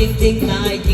จริงๆนายจริง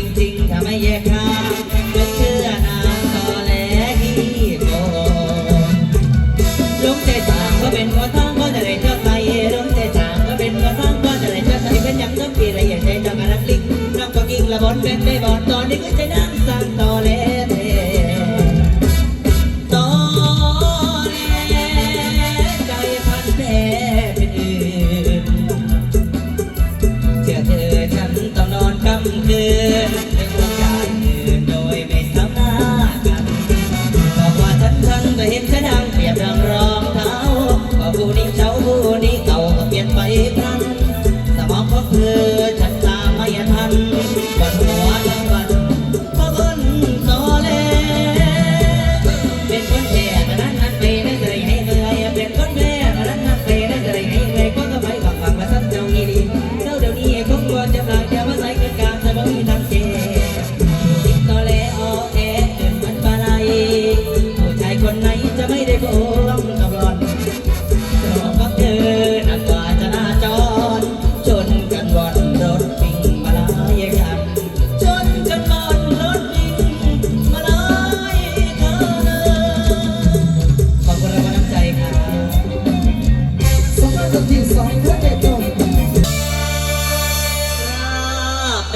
ไหนจะไม่ได้โกงกับร้อนรอก็เดินอักว่าจะหน้าจรชนกันบอนรถวิ่งมาลายกันชนกันบอนรถวิ่งมาลายกันขอบคุณรงวัลน้ำใจครับสองนที่สองเพื่อนเด็กจบ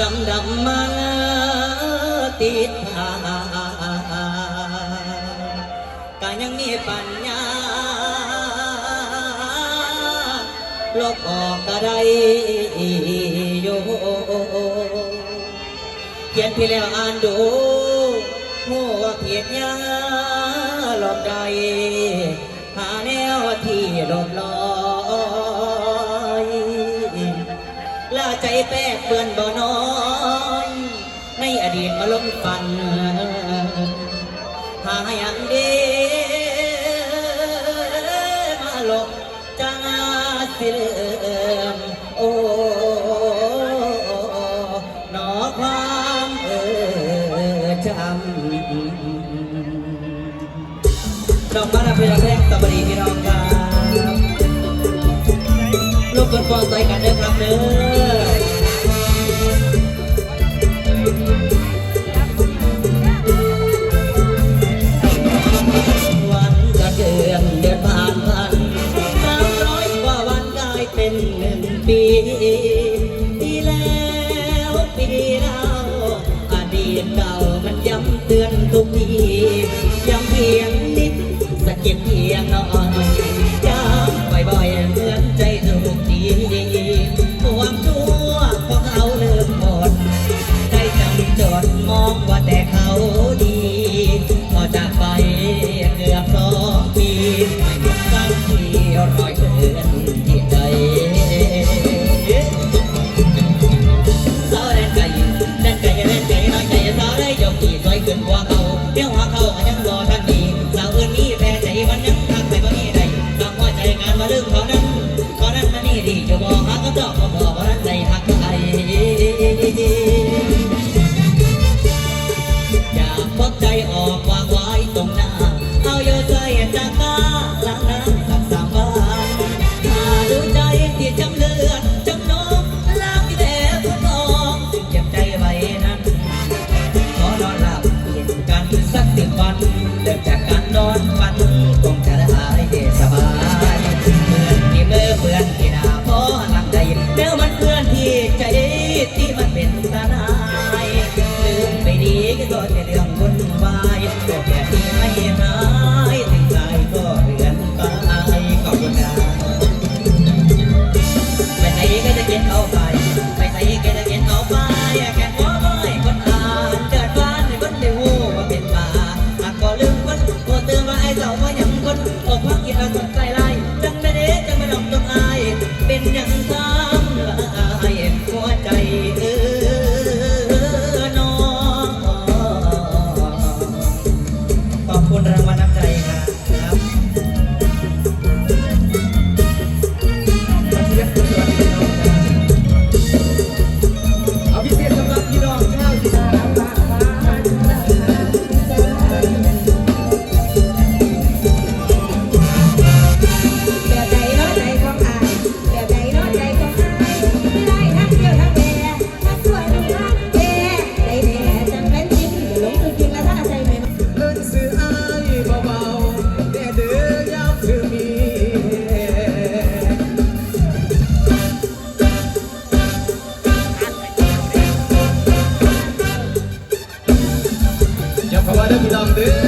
ดำดำมาติดหา ปัญญา ลบออกก็ได้อยู่เขียนพี่แล้วอ่านดูหัวเพียรยาลบใด หาแนวที่ลบลอยลาใจแปกเปื้อนบ่น้อยในอดีตมาลงฟันหาอย่างเดีำดอกมาลาเพลงแรกตะบรีพี่น้องครับลูกคนฟองใจกันเด้อครับเด้อวันก็เดือนเดือนผ่านพันสามร้อยกว่าวันกลายเป็นหนึ่งปีปีแล้วปีเล่าอดีตเก่ามันย้ำเตือนทุกที เจ็บเพียงนอน see என்று